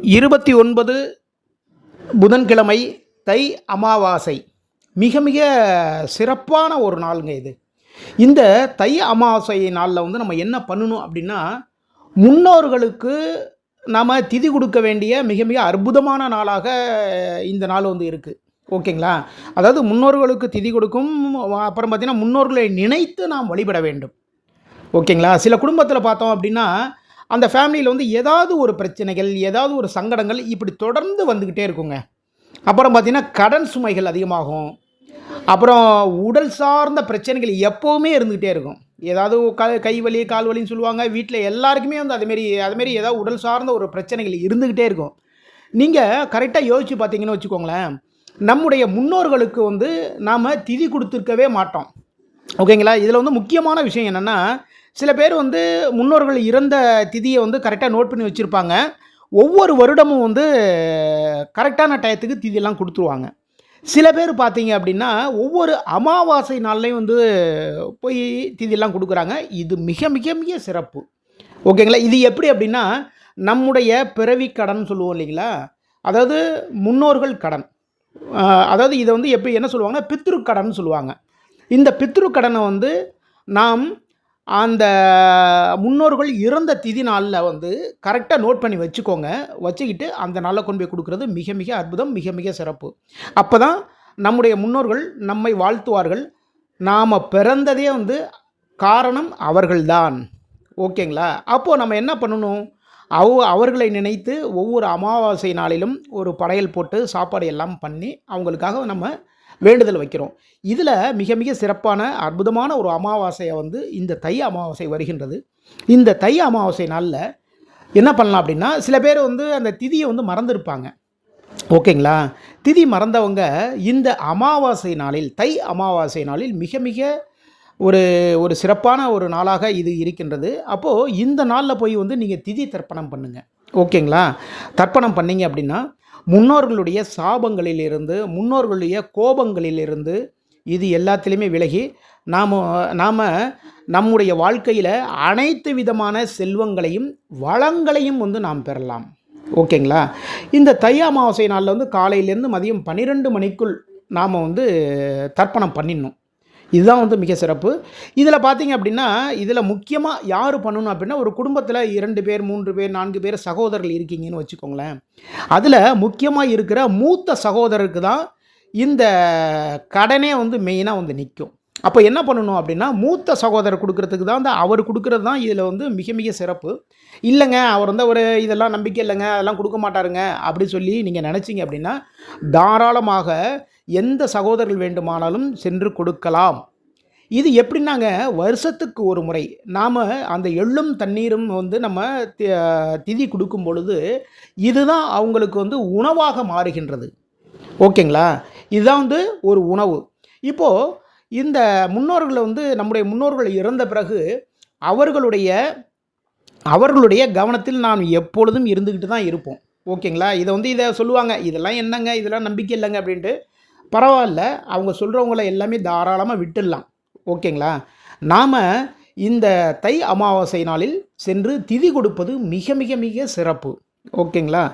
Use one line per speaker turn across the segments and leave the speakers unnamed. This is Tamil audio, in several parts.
இருபத்தி ஒன்பது புதன்கிழமை தை அமாவாசை. மிக மிக சிறப்பான ஒரு நாளுங்க இது. இந்த தை அமாவாசை நாளில் வந்து நம்ம என்ன பண்ணணும் அப்படின்னா முன்னோர்களுக்கு நாம் திதி கொடுக்க வேண்டிய மிக மிக அற்புதமான நாளாக இந்த நாள் வந்து இருக்குது ஓகேங்களா? அதாவது முன்னோர்களுக்கு திதி கொடுக்கும் அப்புறம் பார்த்திங்கன்னா முன்னோர்களை நினைத்து நாம் வழிபட வேண்டும். ஓகேங்களா? சில குடும்பத்தில் பார்த்தோம் அப்படின்னா அந்த ஃபேமிலியில் வந்து ஏதாவது ஒரு பிரச்சனைகள் ஏதாவது ஒரு சங்கடங்கள் இப்படி தொடர்ந்து வந்துக்கிட்டே இருக்குங்க. அப்புறம் பார்த்திங்கன்னா கடன் சுமைகள் அதிகமாகும். அப்புறம் உடல் சார்ந்த பிரச்சனைகள் எப்போவுமே இருந்துக்கிட்டே இருக்கும். ஏதாவது க கை வலி கால் வலின்னு சொல்லுவாங்க. வீட்டில் எல்லாருக்குமே வந்து அதுமாரி அதுமாரி ஏதாவது உடல் சார்ந்த ஒரு பிரச்சனைகள் இருந்துக்கிட்டே இருக்கும். நீங்கள் கரெக்டாக யோசித்து பார்த்தீங்கன்னு வச்சுக்கோங்களேன். நம்முடைய முன்னோர்களுக்கு வந்து நாம் திதி கொடுத்துருக்கவே மாட்டோம். ஓகேங்களா? இதில் வந்து முக்கியமான விஷயம் என்னென்னா சில பேர் வந்து முன்னோர்கள் இறந்த திதியை வந்து கரெக்டாக நோட் பண்ணி வச்சுருப்பாங்க. ஒவ்வொரு வருடமும் வந்து கரெக்டான டயத்துக்கு திதியெல்லாம் கொடுத்துருவாங்க. சில பேர் பார்த்தீங்க அப்படின்னா ஒவ்வொரு அமாவாசை நாள்லையும் வந்து போய் திதியெல்லாம் கொடுக்குறாங்க. இது மிக மிக மிக சிறப்பு. ஓகேங்களா? இது எப்படி அப்படின்னா நம்முடைய பிறவி கடன் சொல்லுவோம் இல்லைங்களா? அதாவது முன்னோர்கள் கடன். அதாவது இதை வந்து எப்படி என்ன சொல்லுவாங்கன்னா பித்ரு கடன் சொல்லுவாங்க. இந்த பித்ரு கடனை வந்து நாம் அந்த முன்னோர்கள் இறந்த திதி நாளில் வந்து கரெக்டாக நோட் பண்ணி வச்சுக்கோங்க. வச்சுக்கிட்டு அந்த நாளில் கொண்டு போய் கொடுக்குறது மிக மிக அற்புதம் மிக மிக சிறப்பு. அப்போ தான் நம்முடைய முன்னோர்கள் நம்மை வாழ்த்துவார்கள். நாம் பிறந்ததே வந்து காரணம் அவர்கள்தான். ஓகேங்களா? அப்போது நம்ம என்ன பண்ணணும்? அவ அவர்களை நினைத்து ஒவ்வொரு அமாவாசை நாளிலும் ஒரு படையல் போட்டு சாப்பாடு எல்லாம் பண்ணி அவங்களுக்காக நம்ம வேண்டுதல் வைக்கிறோம். இதில் மிக மிக சிறப்பான அற்புதமான ஒரு அமாவாசையை வந்து இந்த தை அமாவாசை வருகின்றது. இந்த தை அமாவாசை நாளில் என்ன பண்ணலாம் அப்படின்னா சில பேர் வந்து அந்த திதியை வந்து மறந்துருப்பாங்க. ஓகேங்களா? திதி மறந்தவங்க இந்த அமாவாசை நாளில் தை அமாவாசை நாளில் மிக மிக ஒரு ஒரு சிறப்பான ஒரு நாளாக இது இருக்கின்றது. அப்போது இந்த நாளில் போய் வந்து நீங்கள் திதி தர்ப்பணம் பண்ணுங்கள் ஓகேங்களா? தர்ப்பணம் பண்ணீங்க அப்படின்னா முன்னோர்களுடைய சாபங்களிலிருந்து முன்னோர்களுடைய கோபங்களிலிருந்து இது எல்லாத்திலையுமே விலகி நாம் நாம் நம்முடைய வாழ்க்கையில் அனைத்து விதமான செல்வங்களையும் வளங்களையும் வந்து நாம் பெறலாம். ஓகேங்களா? இந்த தை அமாவாசை நாளில் வந்து காலையிலேருந்து மதியம் பன்னிரெண்டு மணிக்குள் நாம் வந்து தர்ப்பணம் பண்ணிடணும். இதுதான் வந்து மிக சிறப்பு. இதில் பார்த்தீங்க அப்படின்னா இதில் முக்கியமாக யார் பண்ணணும் அப்படின்னா ஒரு குடும்பத்தில் இரண்டு பேர் மூன்று பேர் நான்கு பேர் சகோதரர்கள் இருக்கீங்கன்னு வச்சுக்கோங்களேன். அதில் முக்கியமாக இருக்கிற மூத்த சகோதரருக்கு தான் இந்த கடனே வந்து மெயினாக வந்து நிற்கும் அப்போ என்ன பண்ணணும் அப்படின்னா மூத்த சகோதரர் கொடுக்கறதுக்கு தான் வந்து அவர் கொடுக்கறது தான் இதில் வந்து மிக மிக சிறப்பு. இல்லைங்க அவர் வந்து ஒரு இதெல்லாம் நம்பிக்கை இல்லைங்க அதெல்லாம் கொடுக்க மாட்டாருங்க அப்படி சொல்லி நீங்கள் நினச்சிங்க அப்படின்னா தாராளமாக எந்த சகோதரர்கள் வேண்டுமானாலும் சென்று கொடுக்கலாம். இது எப்படின்னாங்க வருஷத்துக்கு ஒரு முறை நாம் அந்த எள்ளும் தண்ணீரும் வந்து நம்ம தி- திதி கொடுக்கும் பொழுது இதுதான் அவங்களுக்கு வந்து உணவாக மாறுகின்றது. ஓகேங்களா? இதுதான் வந்து ஒரு உணவு. இப்போது இந்த முன்னோர்களை வந்து நம்முடைய முன்னோர்கள் இறந்த பிறகு அவர்களுடைய அவர்களுடைய கவனத்தில் நாம் எப்பொழுதும் இருந்துக்கிட்டு தான் இருப்போம். ஓகேங்களா? இதை வந்து இதை சொல்லுவாங்க இதெல்லாம் என்னங்க? இதெல்லாம் நம்பிக்கை இல்லைங்க அப்படின்ட்டு பரவாயில்ல அவங்க சொல்கிறவங்கள எல்லாமே தாராளமாக விட்டுடலாம். ஓகேங்களா? நாம் இந்த தை அமாவாசை நாளில் சென்று திதி கொடுப்பது மிக மிக மிக சிறப்பு. ஓகேங்களா?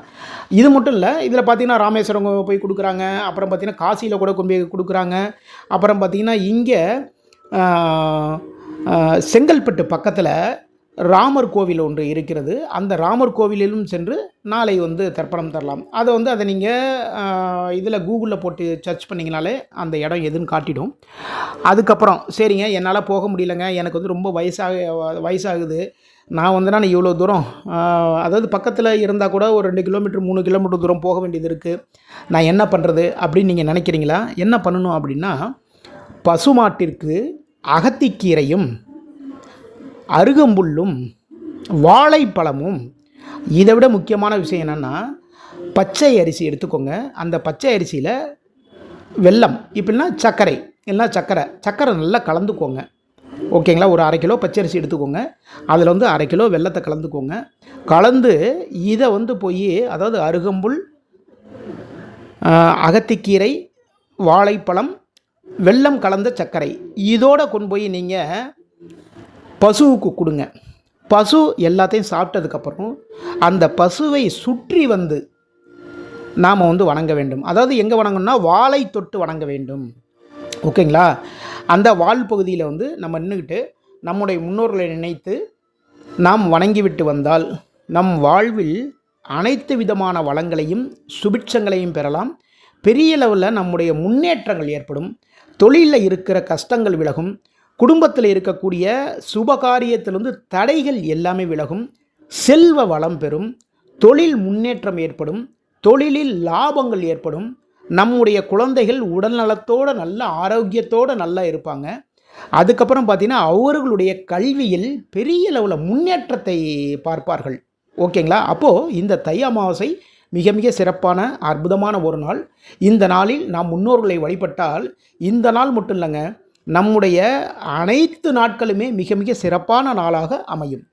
இது மட்டும் இல்லை இதில் பார்த்தீங்கன்னா ராமேஸ்வரம் போய் கொடுக்குறாங்க அப்புறம் பார்த்தீங்கன்னா காசியில் கூட கொண்டு போய் கொடுக்குறாங்க அப்புறம் பார்த்தீங்கன்னா இங்கே செங்கல்பட்டு பக்கத்தில் ராமர் கோவில் ஒன்று இருக்கிறது. அந்த ராமர் கோவிலிலும் சென்று நாளை வந்து தர்ப்பணம் தரலாம். அதை வந்து அதை நீங்கள் இதில் கூகுளில் போட்டு சர்ச் பண்ணிங்கனாலே அந்த இடம் எதுன்னு காட்டிடும். அதுக்கப்புறம் சரிங்க என்னால் போக முடியலங்க எனக்கு வந்து ரொம்ப வயசாக வயசாகுது. நான் வந்து நான் இவ்வளோ தூரம் அதாவது பக்கத்தில் இருந்தால் கூட ஒரு ரெண்டு கிலோமீட்டர் மூணு கிலோமீட்டர் தூரம் போக வேண்டியது இருக்குது நான் என்ன பண்ணுறது அப்படின்னு நீங்கள் நினைக்கிறீங்களா? என்ன பண்ணணும் அப்படின்னா பசுமாட்டிற்கு அகத்திக்கீரையும் அருகம்புல்லும் வாழைப்பழமும். இதை விட முக்கியமான விஷயம் என்னென்னா பச்சை அரிசி எடுத்துக்கோங்க. அந்த பச்சை அரிசியில் வெல்லம் இப்படின்னா சர்க்கரை இல்லைன்னா சர்க்கரை. சர்க்கரை நல்லா கலந்துக்கோங்க. ஓகேங்களா? ஒரு அரை கிலோ பச்சரிசி எடுத்துக்கோங்க. அதில் வந்து அரை கிலோ வெல்லத்தை கலந்துக்கோங்க. கலந்து இதை வந்து போய் அதாவது அருகம்புல் அகத்திக்கீரை வாழைப்பழம் வெல்லம் கலந்த சர்க்கரை இதோட கொண்டு போய் நீங்கள் பசுவுக்கு கொடுங்க. பசு எல்லாத்தையும் சாப்பிட்டதுக்கப்புறம் அந்த பசுவை சுற்றி வந்து நாம் வந்து வணங்க வேண்டும். அதாவது எங்கே வணங்கணும்னா வாழை தொட்டு வணங்க வேண்டும். ஓகேங்களா? அந்த வால் பகுதியில் வந்து நம்ம நின்றுக்கிட்டு நம்முடைய முன்னோர்களை நினைத்து நாம் வணங்கிவிட்டு வந்தால் நம் வாழ்வில் அனைத்து விதமான வளங்களையும் சுபிட்சங்களையும் பெறலாம். பெரிய லெவலில் நம்முடைய முன்னேற்றங்கள் ஏற்படும். தொழிலில் இருக்கிற கஷ்டங்கள் விலகும். குடும்பத்தில் இருக்கக்கூடிய சுபகாரியத்திலிருந்து தடைகள் எல்லாமே விலகும். செல்வ வளம் பெறும். தொழில் முன்னேற்றம் ஏற்படும். தொழிலில் லாபங்கள் ஏற்படும். நம்முடைய குழந்தைகள் உடல் நலத்தோட நல்ல ஆரோக்கியத்தோடு நல்லா இருப்பாங்க. அதுக்கப்புறம் பார்த்தீங்கன்னா அவர்களுடைய கல்வியில் பெரிய அளவில் முன்னேற்றத்தை பார்ப்பார்கள். ஓகேங்களா? அப்போது இந்த தை அமாவாசை மிக மிக சிறப்பான அற்புதமான ஒரு நாள். இந்த நாளில் நாம் முன்னோர்களை வழிபட்டால் இந்த நாள் மட்டும் இல்லைங்க. நம்முடைய அனைத்து நாட்களுமே மிக மிக சிறப்பான நாளாக அமையும்.